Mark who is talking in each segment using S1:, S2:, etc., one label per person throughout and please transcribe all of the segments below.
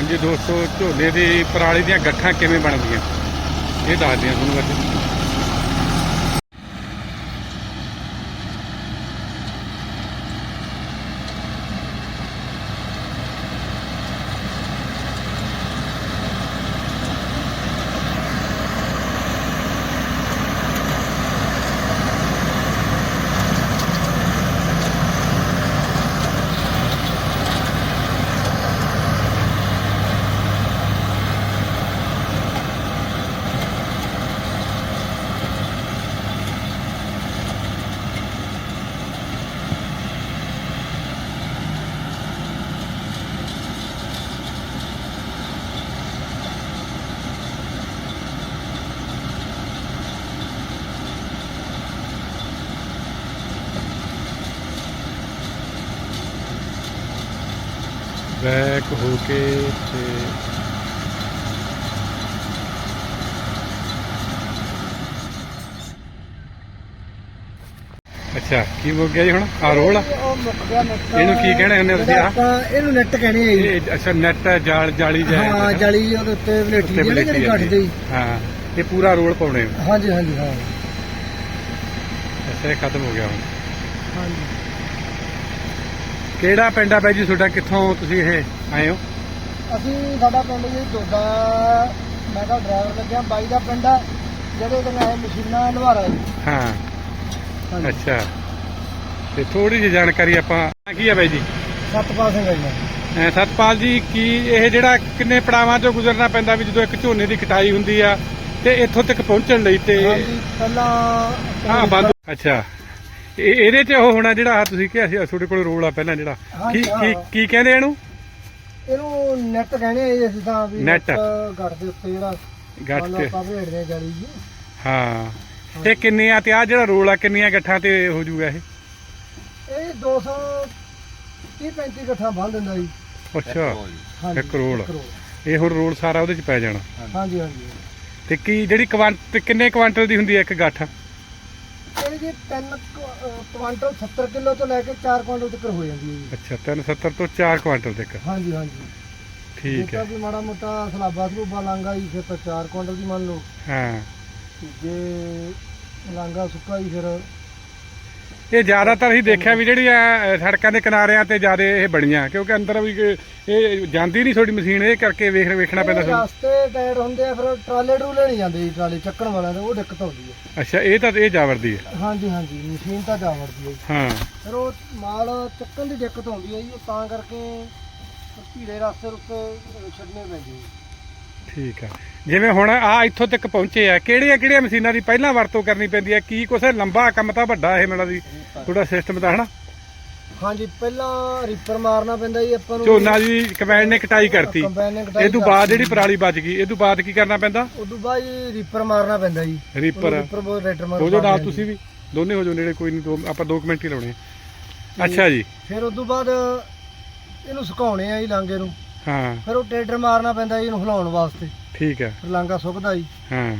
S1: ਹਾਂਜੀ ਦੋਸਤੋ ਝੋਨੇ ਦੀ ਪਰਾਲੀ ਦੀਆਂ ਗੱਠਾਂ ਕਿਵੇਂ ਬਣਦੀਆਂ? ਇਹ ਦੱਸਦੇ ਹਾਂ ਤੁਹਾਨੂੰ ਅੱਜ। ਹੋ ਕੇ ਤੇ ਅੱਛਾ ਕੀ ਮੁੱਕ ਗਿਆ ਜੀ ਹੁਣ? ਆ ਰੋਲ? ਆ
S2: ਉਹ ਮੁੱਕ ਗਿਆ ਨੈਟ
S1: ਇਹਨੂੰ ਕੀ ਕਹਿਣੇ ਹੁੰਦੇ ਤੁਸੀਂ?
S2: ਆਪਾਂ ਇਹਨੂੰ ਨੈਟ ਕਹਿੰਦੇ ਆ ਜੀ।
S1: ਇਹ ਅੱਛਾ ਨੈਟ ਜਾਲ ਜਾਲੀ ਜਾਏ
S2: ਹਾਂ ਜਾਲੀ ਉਹਦੇ ਉੱਤੇ
S1: ਉੱਤੇ
S2: ਜਿਹੜੀ ਜਿਹੜੀ
S1: ਬਲੇਟੀ
S2: ਕੱਟਦੇ
S1: ਹਾਂ ਇਹ ਪੂਰਾ ਰੋਲ ਪਾਉਣੇ ਆ।
S2: ਹਾਂਜੀ ਹਾਂਜੀ ਹਾਂ।
S1: ਅੱਛਾ ਇਹ ਖਤਮ ਹੋ ਗਿਆ ਹੁਣ।
S2: ਹਾਂਜੀ।
S1: ਕਿਹੜਾ ਪਿੰਡ ਆ ਬਾਈ ਜੀ ਤੁਹਾਡਾ? ਕਿੱਥੋਂ ਤੁਸੀਂ ਇਹ? ਆਏ ਹੋ?
S2: ਅਸੀਂ ਸਾਡਾ ਪਿੰਡ ਜੀ ਦੋਦਾ ਮੈਂ ਤਾਂ ਡਰਾਈਵਰ ਲੱਗਿਆ ਬਾਈ ਦਾ ਪਿੰਡ ਆ ਜਿਹੜੇ ਤੇ ਇਹ ਮਸ਼ੀਨਾਂ ਲਵਾਰਾ ਜੀ।
S1: ਹਾਂ।
S2: ਹਾਂਜੀ।
S1: ਅੱਛਾ। ਤੇ ਥੋੜੀ ਜਿਹੀ ਜਾਣਕਾਰੀ ਆਪਾਂ ਕੀ ਆ ਬਾਈ ਜੀ?
S2: ਸਤਪਾਲ ਸਿੰਘ ਆ ਜੀ।
S1: ਐ ਸਤਪਾਲ ਜੀ ਕੀ ਇਹ ਜਿਹੜਾ ਕਿੰਨੇ ਪੜਾਵਾਂ ਚੋਂ ਗੁਜ਼ਰਨਾ ਪੈਂਦਾ ਵੀ ਜਦੋਂ ਇੱਕ ਝੋਨੇ ਦੀ ਕਟਾਈ ਹੁੰਦੀ ਆ ਤੇ ਇੱਥੋਂ ਤੱਕ ਪਹੁੰਚਣ ਲਈ ਤੇ
S2: ਹਾਂਜੀ ਪਹਿਲਾਂ
S1: ਹਾਂ ਬੰਦ ਅੱਛਾ। ਇਹ ਇਹਦੇ ਚ ਉਹ ਹੋਣਾ ਜਿਹੜਾ ਆਹ ਤੁਸੀਂ ਕਿਹਾ ਸੀ ਆਹ ਤੁਹਾਡੇ ਕੋਲ ਰੋਲ ਆ ਪਹਿਲਾਂ ਜਿਹੜਾ। ਕੀ ਕੀ
S2: ਹਾਂ।
S1: ਕੀ ਕਹਿੰਦੇ ਇਹਨੂੰ?
S2: ਇਹਨੂੰ ਨੈਟ ਕਹਿੰਦੇ ਆ ਜੀ ਅਸੀਂ ਤਾਂ ਵੀ
S1: ਨੈਟ।
S2: ਗੱਡ ਦੇ ਉੱਤੇ ਜਿਹੜਾ
S1: ਗੱਠ
S2: ਮੰਨ ਲਓ
S1: ਤੇ।
S2: ਆਪਾਂ ਭੇੜਦੇ ਆ ਜਾਲੀ ਜੀ।
S1: ਹਾਂ। ਇਹ ਕਿੰਨੀਆਂ ਤੇ ਆ ਜਿਹੜਾ ਰੋਲ ਆ ਕਿੰਨੀਆਂ ਗੱਠਾਂ ਤੇ ਹੋ ਜੂਗਾ ਇਹ?
S2: ਇਹ 200 30 35 ਇਕੱਠਾ ਬੰਨ ਦਿੰਦਾ ਜੀ।
S1: ਅੱਛਾ
S2: ਹਾਂਜੀ
S1: ਇੱਕ ਰੋਲ।
S2: ਇੱਕ
S1: ਇਹ ਹੁਣ ਰੋਲ ਸਾਰਾ ਉਹਦੇ ਚ ਪੈ ਜਾਣਾ।
S2: ਹਾਂਜੀ। ਹਾਂਜੀ
S1: ਤੇ ਕੀ ਜਿਹੜੀ ਕੁਆਂਟ ਕਿੰਨੇ ਕੁਆਂਟਲ ਦੀ ਹੁੰਦੀ ਹੈ ਇੱਕ ਗੱਠ?
S2: ਜੀ 3 ਕੁਆਂਟਲ 70 ਕਿਲੋ ਤੋਂ ਲੈ ਕੇ 4 ਕੁਆਂਟਲ ਤੱਕ ਹੋ ਜਾਂਦੀ ਹੈ ਜੀ।
S1: ਅੱਛਾ 370 ਤੋਂ 4 ਕੁਆਂਟਲ ਤੱਕ?
S2: ਹਾਂਜੀ ਹਾਂਜੀ।
S1: ਠੀਕ ਹੈ।
S2: ਵੀ ਮਾੜਾ ਮੋਟਾ ਸਲਾਬਾ ਸਲੂਬਾ ਲਾਂਗਾ ਜੀ ਫਿਰ ਤਾਂ 4 ਕੁਆਂਟਲ ਦੀ ਮੰਨ ਲਓ।
S1: ਹਾਂ।
S2: ਜੇ ਲਾਂਗਾ ਸੁੱਕਾ ਹੀ ਫਿਰ
S1: ਇਹ ਜ਼ਿਆਦਾਤਰ ਹੀ ਦੇਖਿਆ ਵੀ ਜਿਹੜੀਆਂ ਅਹ, ਸੜਕਾਂ ਦੇ ਕਿਨਾਰਿਆਂ ਤੇ ਜ਼ਿਆਦਾ ਇਹ ਬਣੀਆਂ ਕਿਉਂਕਿ ਅੰਦਰ ਵੀ ਇਹ ਜਾਂਦੀ ਨਹੀਂ ਤੁਹਾਡੀ ਮਸ਼ੀਨ ਇਹ ਕਰਕੇ ਵੇਖ ਵੇਖਣਾ ਪੈਂਦਾ ਸਾਨੂੰ
S2: ਰਸਤੇ ਟਾਇਰ ਹੁੰਦੇ ਆ ਫਿਰ ਟਰਾਲੇ ਟਰੂਲੇ ਨਹੀਂ ਜਾਂਦੇ ਜੀ ਟਰਾਲੇ ਚੱਕਣ ਵਾਲਿਆਂ ਦੇ ਉਹ ਦਿੱਕਤ ਆਉਂਦੀ ਹੈ
S1: ਅੱਛਾ ਇਹ ਤਾਂ ਇਹ ਜਾ ਵਰਦੀ ਹੈ
S2: ਹਾਂਜੀ ਹਾਂਜੀ ਮਸ਼ੀਨ ਤਾਂ ਜਾ ਵੜਦੀ ਹੈ ਜੀ।
S1: ਹਾਂ।
S2: ਫਿਰ ਉਹ ਮਾਲ ਚੱਕਣ ਦੀ ਦਿੱਕਤ ਆਉਂਦੀ ਹੈ ਜੀ ਤਾਂ ਕਰਕੇ ਭੀੜੇ ਰਸਤੇ ਉੱਤੇ ਛੱਡਨੇ ਪੈਂਦੇ ਜੀ।
S1: ਠੀਕ ਆ। ਜਿਵੇਂ ਹੁਣ ਆ ਇੱਥੋਂ ਤੱਕ ਪਹੁੰਚੇ ਆ ਕਿਹੜੀਆਂ ਕਿਹੜੀਆਂ ਮਸ਼ੀਨਾਂ ਦੀ ਪਹਿਲਾਂ ਵਰਤੋਂ ਕਰਨੀ ਪੈਂਦੀ ਹੈ ਕੀ ਕੁਛ ਲੰਬਾ ਕੰਮ ਤਾਂ ਵੱਡਾ ਇਹ ਮੇਰਾ ਦੀ ਥੋੜਾ ਸਿਸਟਮ ਦਾ ਹਨਾ?
S2: ਹਾਂਜੀ ਪਹਿਲਾਂ ਰੀਪਰ ਮਾਰਨਾ ਪੈਂਦਾ ਜੀ ਆਪਾਂ ਨੂੰ
S1: ਝੋਨਾ ਦੀ ਕਮੈਂਡ ਨੇ ਕਟਾਈ ਕਰਤੀ।
S2: ਕੰਬਾਈਨ ਨੇ ਕਟਾਈ
S1: ਇਹ ਤੋਂ ਬਾਅਦ ਜਿਹੜੀ ਪਰਾਲੀ ਬਚ ਗਈ ਇਹ ਤੋਂ ਬਾਅਦ ਕੀ ਕਰਨਾ ਪੈਂਦਾ?
S2: ਉਦੋਂ ਬਾਅਦ ਜੀ ਰੀਪਰ ਮਾਰਨਾ ਪੈਂਦਾ ਜੀ।
S1: ਰੀਪਰ
S2: ਰੀਪਰ ਬੋ ਰੇਟਰ ਮਾਰ
S1: ਹੋ ਜੋ ਨਾਲ ਤੁਸੀਂ ਵੀ। ਦੋਨੇ ਹੋ ਜੋ ਨੇੜੇ ਕੋਈ ਨਹੀਂ ਦੋ ਆਪਾਂ ਦੋ ਕੁ ਮਿੰਟ ਹੀ ਲਾਉਣੇ ਆ। ਅੱਛਾ ਜੀ।
S2: ਫਿਰ ਉਦੋਂ ਬਾਅਦ ਇਹਨੂੰ ਸੁਕਾਉਣੇ ਆ ਜੀ ਲਾਂਗੇ ਨੂੰ।
S1: ਹਾਂ।
S2: ਫਿਰ ਉਹ ਟੇਡਰ ਮਾਰਨਾ ਪੈਂਦਾ ਜੀ ਇਹਨੂੰ ਹਿਲਾਉਣ ਵਾਸਤੇ।
S1: ਠੀਕ ਹੈ।
S2: ਫਿਰ ਲਾਂਗਾ ਸੁੱਕਦਾ ਜੀ।
S1: ਹਾਂ।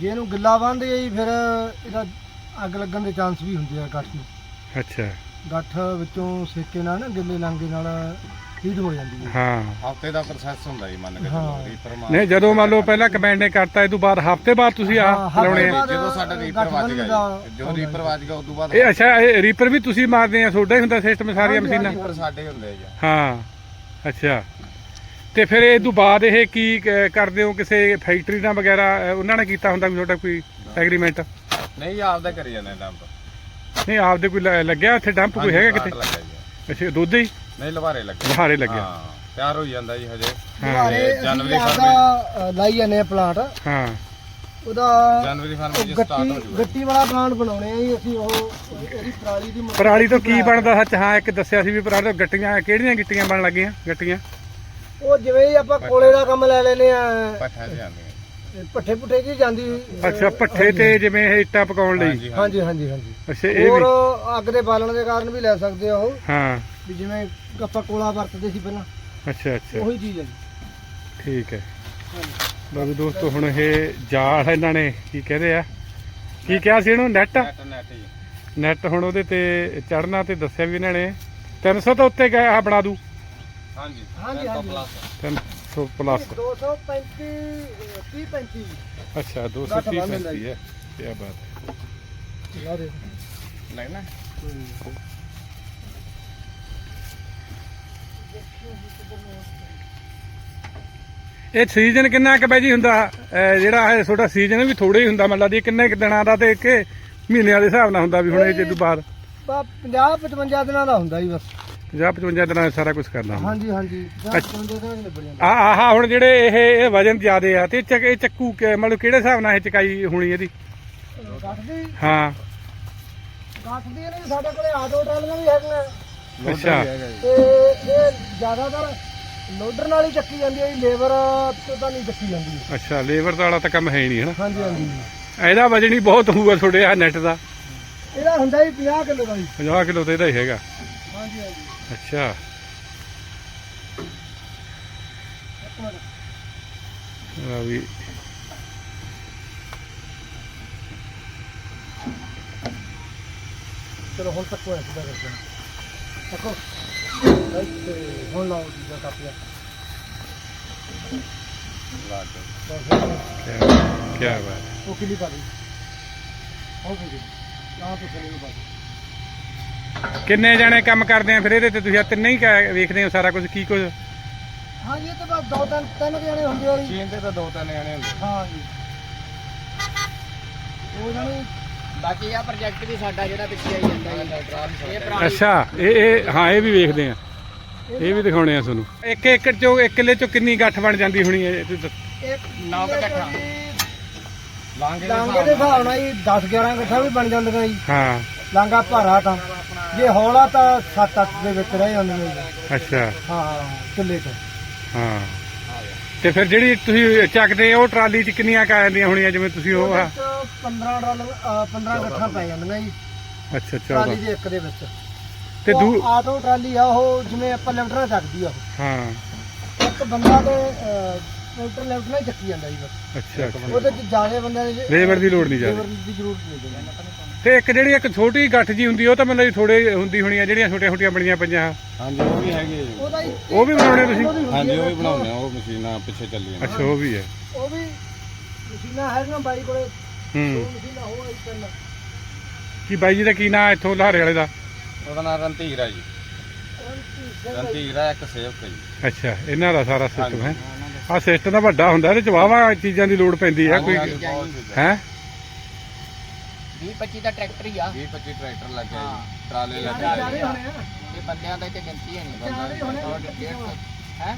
S2: ਜੇ ਇਹਨੂੰ ਗਿੱਲਾ ਬੰਨ੍ਹਦੇ ਆ ਜੀ ਫਿਰ ਇਹਦਾ ਅੱਗ ਲੱਗਣ ਦੇ ਚਾਂਸ ਵੀ ਹੁੰਦੇ ਆ ਗੱਠ ਨੂੰ।
S1: ਅੱਛਾ।
S2: ਗੱਠ ਵਿੱਚੋਂ ਸੇਕੇ ਨਾਲ ਨਾ ਗਿੱਲੇ ਲਾਂਗੇ ਨਾਲ ਹੀਟ ਹੋ ਜਾਂਦੀ ਹੈ।
S1: ਹਾਂ।
S3: ਹਫ਼ਤੇ ਦਾ ਪ੍ਰੋਸੈਸ ਹੁੰਦਾ ਜੀ ਮੰਨ ਕੇ। ਚੱਲੋ ਰੀਪਰ ਮਾਰ
S1: ਨਹੀਂ ਜਦੋਂ ਮੰਨ ਲਓ ਪਹਿਲਾਂ ਕਮੈਂਡ ਨੇ ਕਰਤਾ ਇਹ ਤੋਂ ਬਾਅਦ ਹਫ਼ਤੇ ਬਾਅਦ ਤੁਸੀਂ ਆ ਲਾਉਣੇ ਆ।
S3: ਜਦੋਂ ਸਾਡਾ ਰੀਪਰ ਵੱਜ ਗਿਆ ਜਦੋਂ ਰੀਪਰ ਵੱਜ ਗਿਆ ਉਸ ਤੋਂ ਬਾਅਦ
S1: ਇਹ ਅੱਛਾ ਇਹ ਰੀਪਰ ਵੀ ਤੁਸੀਂ ਮਾਰਦੇ ਆ ਤੁਹਾਡਾ ਹੀ ਹੁੰਦਾ ਸਿਸਟਮ ਸਾਰੀਆਂ ਮਸ਼ੀਨਾਂ?
S3: ਰੀਪਰ ਸਾਡੇ ਹੁੰਦੇ ਆ ਜੀ।
S1: ਹਾਂ। ਅੱਛਾ। ਤੇ ਫਿਰ ਇਹ ਤੋਂ ਬਾਅਦ ਇਹ ਕੀ ਕ- ਕਰਦੇ ਹੋ ਕਿਸੇ ਫੈਕਟਰੀ ਨਾਲ ਵਗੈਰਾ ਅ, ਉਹਨਾਂ ਨੇ ਕੀਤਾ ਹੁੰਦਾ ਕੋਈ ਤੁਹਾਡਾ ਕੋਈ ਐਗਰੀਮੈਂਟ
S3: ਨਹੀਂ ਆਪਦਾ ਕਰੀ ਜਾਂਦੇ ਡੰਪ
S1: ਨਹੀਂ ਆਪਦੇ ਕੋਈ ਲ- ਲੱਗਿਆ ਉੱਥੇ ਡੰਪ ਕੋਈ ਹੈਗਾ ਕਿਤੇ? ਅੱਛਾ ਦੁੱਧ ਹੀ?
S3: ਨਹੀਂ ਲਵਾਰੇ ਲੱਗੇ।
S1: ਲਹਾਰੇ ਲੱਗਿਆ।
S3: ਹਾਂ ਤਿਆਰ ਹੋਈ ਜਾਂਦਾ ਜੀ ਹਜੇ।
S1: ਹਾਂ।
S3: ਜਨਵਰੀ,
S2: ਅਸੀਂ ਆਪਦਾ ਲਾਈ ਜਾਂਦੇ ਆ ਪਲਾਂਟ।
S1: ਹਾਂ।
S2: ਉਹਦਾ
S3: ਜਨਵਰੀ ਫਰਵਰੀ ਚ
S2: ਉਹ
S3: ਸਟਾਰਟ ਹੋ
S2: ਗੱਟੀ
S3: ਜੂਗਾ
S2: ਗੱਟੀ ਵਾਲਾ ਪਲਾਂਟ ਬਣਾਉਣੇ ਆ ਜੀ ਅਸੀਂ ਉਹ ਉਹਦੀ ਪਰਾਲੀ ਦੀ
S1: ਪਰਾਲੀ ਤੋਂ ਕੀ ਬਣਦਾ ਸੱਚ? ਹਾਂ ਇੱਕ ਦੱਸਿਆ ਸੀ ਵੀ ਪਰਾਲੀ ਤੋਂ ਗੱਟੀਆਂ ਕਿਹੜੀਆਂ ਗਿੱਟੀਆਂ ਬਣਨ ਲੱਗੀਆਂ? ਗੱਟੀਆਂ।
S2: ਉਹ ਜਿਵੇਂ ਹੀ ਆਪਾਂ ਕੋਲੇ ਦਾ ਕੰਮ ਲੈ ਲੈਨੇ ਆ।
S3: ਪੱਠਾ ਤੇ ਜਾਂਦੇ ਆ।
S2: ਪੱਠੇ ਪੁੱਠੇ ਜੀ ਜਾਂਦੀ?
S1: ਅੱਛਾ ਪੱਠੇ ਤੇ ਜਿਵੇਂ ਇਹ ਇੱਟਾਂ ਪਕਾਉਣ ਲਈ।
S3: ਹਾਂਜੀ
S2: ਹਾਂਜੀ। ਹਾਂਜੀ ਹਾਂਜੀ
S1: ਅੱਛਾ ਇਹ
S2: ਹੋਰ
S1: ਵੀ
S2: ਅੱਗ ਦੇ ਬਾਲਣ ਦੇ ਕਾਰਨ ਵੀ ਲੈ ਸਕਦੇ ਆ ਉਹ।
S1: ਹਾਂ।
S2: ਵੀ ਜਿਵੇਂ ਆਪਾਂ ਕੋਲਾ ਵਰਤਦੇ ਸੀ ਪਹਿਲਾਂ।
S1: ਅੱਛਾ ਅੱਛਾ।
S2: ਉਹੀ ਚੀਜ਼ ਹੈ ਜੀ।
S1: ਠੀਕ ਹੈ।
S2: ਹਾਂਜੀ।
S1: ਬਾਬੂ ਦੋਸਤੋ ਹੁਣ ਇਹ ਜਾਲ ਇਹਨਾਂ ਨੇ ਕੀ ਕਹਿੰਦੇ ਆ? ਕੀ ਕਿਹਾ ਸੀ ਇਹਨੂੰ? ਨੈਟ
S3: ਨੈਟ ਨੈਟ ਜੀ।
S1: ਨੈਟ ਹੁਣ ਉਹਦੇ ਤੇ ਚੜਨਾ ਤੇ ਦੱਸਿਆ ਵੀ ਇਹਨਾਂ ਨੇ। 300 ਤੋਂ ਉੱਤੇ ਗਿਆ ਆ ਬਣਾ ਦੂ।
S3: ਹਾਂਜੀ।
S2: ਹਾਂਜੀ, ਹਾਂਜੀ।
S3: ਪਲੱਸ
S1: 300 ਪਲੱਸ
S2: 235 30 35
S1: ਅੱਛਾ
S2: ਗੱਠ
S1: 230
S2: ਬੰਨ੍ਹ ਦਿੰਦਾ
S1: ਪੈਂਤੀ ਹੈ। ਕੀ ਬਾਤ ਹੈ।
S2: ਲਾ ਦੇ।
S3: ਨਹੀਂ ਨਾ।
S1: ਇਹ ਸੀਜ਼ਨ ਕਿੰਨਾ ਕੁ ਬਾਈ ਜੀ ਹੁੰਦਾ? ਜਿਹੜਾ ਇਹ ਤੁਹਾਡਾ ਸੀਜ਼ਨ ਵੀ ਥੋੜਾ ਹੀ ਹੁੰਦਾ ਮਤਲਬ ਦੀ ਕਿੰਨੇ ਕੁ ਦਿਨਾਂ ਦਾ ਤੇ ਕਿ ਮਹੀਨਿਆਂ ਦੇ ਹਿਸਾਬ ਨਾਲ ਹੁੰਦਾ ਵੀ ਹੁਣ ਇਹ ਜੇ ਤੋਂ ਬਾਅਦ?
S2: ਬਾ 50 55 ਦਿਨਾਂ ਦਾ ਹੁੰਦਾ ਜੀ ਬਸ।
S1: 50 55 ਦਿਨਾਂ ਦਾ ਸਾਰਾ ਕੁਝ ਕਰਨਾ
S2: ਹਾਂਜੀ ਹਾਂਜੀ। 55 ਦਿਨਾਂ ਚ ਨਿਬੜ ਜਾਂਦਾ
S1: ਆ ਆਹ ਹੁਣ ਜਿਹੜੇ ਇਹ ਇਹ ਵਜਨ ਜ਼ਿਆਦੇ ਆ ਤੇ ਚੱਕ ਇਹ ਚੱਕੂ ਕਿ- ਮਤਲਬ ਕਿਹੜੇ ਹਿਸਾਬ ਨਾਲ ਇਹ ਚਕਾਈ ਹੋਣੀ ਇਹਦੀ? ਹਾਂ।
S2: ਗੱਠ ਦੀ ਨਹੀਂ ਸਾਡੇ ਕੋਲੇ ਆਟੋ ਟਰਾਲੀਆਂ ਵੀ ਹੈਗੀਆਂ।
S1: ਅੱਛਾ।
S2: ਤੇ ਇਹ ਜ਼ਿਆਦਾਤਰ ਲੋਡਰ ਨਾਲ ਹੀ ਚੱਕੀ ਜਾਂਦੀ ਹੈ ਜੀ ਲੇਬਰ ਤੋਂ ਤਾਂ ਨਹੀਂ ਚੱਕੀ ਜਾਂਦੀ।
S1: ਅੱਛਾ ਲੇਬਰ ਵਾਲਾ ਤਾਂ ਕੰਮ ਹੈ ਹੀ ਨਹੀਂ ਹਨਾ?
S2: ਹਾਂਜੀ ਹਾਂਜੀ।
S1: ਇਹਦਾ ਵਜਨ ਹੀ ਬਹੁਤ ਹੋਊਗਾ ਤੁਹਾਡੇ ਆ ਨੈਟ ਦਾ।
S2: ਇਹਦਾ ਹੁੰਦਾ ਜੀ 50 ਕਿਲੋ ਦਾ ਜੀ।
S1: 50 ਕਿਲੋ ਤੇ ਇਹਦਾ ਹੀ ਹੈਗਾ।
S2: ਹਾਂਜੀ ਹਾਂਜੀ।
S1: ਅੱਛਾ।
S2: ਇੱਕ ਮਿੰਟ
S1: ਆ ਵੀ।
S2: ਚਲੋ ਹੁਣ ਤੱਕ ਹੋਇਆ ਸਿੱਧਾ ਕਰਦੇ ਹਾਂ ਦੇਖੋ। ਤੇ ਹੁਣ ਲਾਓ ਦੂਜਾ ਕਾਪੀਆ
S3: ਲਾ ਕੇ।
S1: ਕੀ ਬਾਤ ਹੈ।
S2: ਉਹ ਕਿਲੀ ਪਾ ਲਈ? ਹੋ ਗਈ ਨਾ ਤੋਂ ਚਲੇ ਬਾਅਦ
S1: ਕਿੰਨੇ ਜਣੇ ਕੰਮ ਕਰਦੇ ਆ ਫਿਰ ਇਹਦੇ ਤੇ? ਤੁਸੀਂ ਆ ਤਿੰਨੇ ਹੀ ਕ- ਵੇਖਦੇ ਹੋ ਸਾਰਾ ਕੁਝ ਕੀ ਕੁਝ?
S2: ਹਾਂ ਜੀ ਇਹ ਤਾਂ ਬਸ ਦੋ ਤਿੰਨ ਤਿੰਨ ਕੁ ਜਣੇ ਹੁੰਦੇ ਵਾਲੀ
S3: ਚੀਨ ਤੇ ਤਾਂ ਦੋ ਤਿੰਨ ਜਾਣੇ ਹੁੰਦੇ
S2: ਹਾਂ ਜੀ। ਉਹ ਜਣੇ
S4: ਬਾਕੀ ਆ ਪ੍ਰੋਜੈਕਟ ਵੀ ਸਾਡਾ ਜਿਹੜਾ ਪਿੱਛੇ ਆਈ ਜਾਂਦਾ ਜੀ। ਇਹ ਪੁਰਾਣੀ
S1: ਅੱਛਾ ਇਹ ਇਹ ਹਾਂ ਇਹ ਵੀ ਵੇਖਦੇ ਆ। ਇਹ ਵੀ ਦਿਖਾਉਣੇ ਆ ਤੁਹਾਨੂੰ। ਇੱਕ ਏਕੜ ਚੋਂ ਇੱਕ ਕਿੱਲੇ ਚੋਂ ਕਿੰਨੀ ਗੱਠ ਬਣ ਜਾਂਦੀ ਹੋਣੀ ਹੈ?
S4: ਨੌ।
S3: ਲਾਂਗੇ ਦੇ
S2: ਲਾਂਗੇ ਦੇ ਹਿਸਾਬ ਨਾਲ ਜੀ 10 11 ਗੱਠਾਂ ਵੀ ਬਣ ਜਾਂਦੀਆਂ ਜੀ।
S1: ਹਾਂ।
S2: ਲਾਂਗਾ ਭਾਰਾ ਤਾਂ। ਜੇ ਹੌਲਾ ਤਾਂ 7-8 ਦੇ ਵਿੱਚ ਰਹਿ ਜਾਂਦੀਆਂ ਜੀ।
S1: ਅੱਛਾ।
S2: ਹਾਂ ਕਿੱਲੇ ਚ।
S1: ਹਾਂ। ਤੇ ਫਿਰ ਜਿਹੜੀ ਤੁਸੀਂ ਚੱਕਦੇ ਹੋ ਉਹ ਟਰਾਲੀ 'ਚ ਕਿੰਨੀਆਂ ਕਾ ਜਾਂਦੀਆਂ ਹੋਣੀਆਂ ਜਿਵੇਂ ਤੁਸੀਂ ਉਹ ਆ?
S2: 15 ਡਾਲਰ 15 ਗੱਠਾਂ ਪੈ ਜਾਂਦੀਆਂ ਜੀ।
S1: ਅੱਛਾ
S2: ਟਰਾਲੀ
S1: 14
S2: ਦੇ ਇੱਕ ਦੇ ਵਿੱਚ।
S1: ਤੇ ਦੂ
S2: ਉਹ ਆਟੋ ਟਰਾਲੀ ਆ ਉਹ ਜਿਵੇਂ ਆਪਾਂ ਲੈਫਟਰਾਂ ਚੱਕਦੀ ਆ
S1: ਹਾਂ।
S2: ਉਹ ਇੱਕ ਬੰਦਾ ਤੇ ਟਰੈਕਟਰ ਲੈਫਟ ਨਾਲ ਹੀ ਚੱਕੀ ਜਾਂਦਾ ਜੀ ਬਸ।
S1: ਅੱਛਾ ਅੱਛਾ।
S2: ਉਹਦੇ ਚ ਜ਼ਿਆਦਾ ਬੰਦਿਆਂ ਨੇ
S1: ਲੇਬਰ ਦੀ ਲੋੜ ਨਹੀਂ ਜ਼ਿਆਦਾ।
S2: ਲੇਬਰ ਦੀ ਜ਼ਰੂਰਤ ਨਹੀਂ ਪੈਂਦੀ
S1: ਤੇ ਇੱਕ ਜਿਹੜੀ ਇੱਕ ਛੋਟੀ ਗੱਠ ਜੀ ਹੁੰਦੀ ਉਹ ਤਾਂ ਮਤਲਬ ਥੋੜੇ ਹੁੰਦੀ ਹੋਣੀ ਆ ਜਿਹੜੀਆਂ ਛੋਟੀਆਂ ਛੋਟੀਆਂ ਬਣੀਆਂ ਪਈਆਂ।
S3: ਹਾਂਜੀ ਉਹ ਵੀ ਹੈਗੇ ਜੀ।
S2: ਉਹਦਾ ਹੀ
S1: ਉਹ ਵੀ ਬਣਾਉਣੇ ਤੁਸੀਂ?
S2: ਉਹਦੀ ਹੁੰਦੀ
S3: ਹਾਂਜੀ ਉਹ
S2: ਹੈ
S3: ਵੀ ਬਣਾਉਂਦੇ ਆ ਉਹ ਮਸ਼ੀਨਾਂ ਪਿੱਛੇ ਚੱਲੀਆਂ।
S1: ਅੱਛਾ ਉਹ ਵੀ ਹੈ।
S2: ਉਹ ਵੀ ਮਸ਼ੀਨਾਂ ਹੈਗੀਆਂ ਬਾਈ ਕੋਲੇ। ਦੋ
S1: ਹੂੰ। ਕੀ ਬਾਈ ਜੀ ਦਾ ਕੀ ਨਾਂ ਇੱਥੋਂ ਲਹਾਰੇ ਵਾਲੇ ਦਾ?
S3: ਉਹਦਾ ਨਾਮ ਰਣਧੀਰ ਆ ਜੀ। ਰਣਧੀਰ ਆ ਇੱਕ ਸੇਵਕ ਜੀ।
S1: ਅੱਛਾ ਇਹਨਾਂ ਦਾ ਸਾਰਾ ਸਿਸਟਮ ਹੈ। ਆ ਸਿਸਟਮ ਤਾਂ ਵੱਡਾ ਹੁੰਦਾ ਇਹਦੇ ਚ ਵਾਵਾ ਚੀਜ਼ਾਂ ਦੀ ਲੋੜ ਪੈਂਦੀ ਹੈ ਕੋਈ। ਹੈ?
S4: 20 25 ਦਾ ਟਰੈਕਟਰ ਹੀ ਆ।
S3: 20 25 ਟਰੈਕਟਰ ਲੱਗੇ
S4: ਹਾਂ।
S3: ਜੀ ਟਰਾਲੇ ਲੱਗੇ
S4: ਇਹ ਬੰਦਿਆਂ ਦਾ ਤੇ ਗਿਣਤੀ ਹੈ ਨਹੀਂ।
S2: ਜ਼ਿਆਦਾ ਹੀ।
S4: ਹੈ?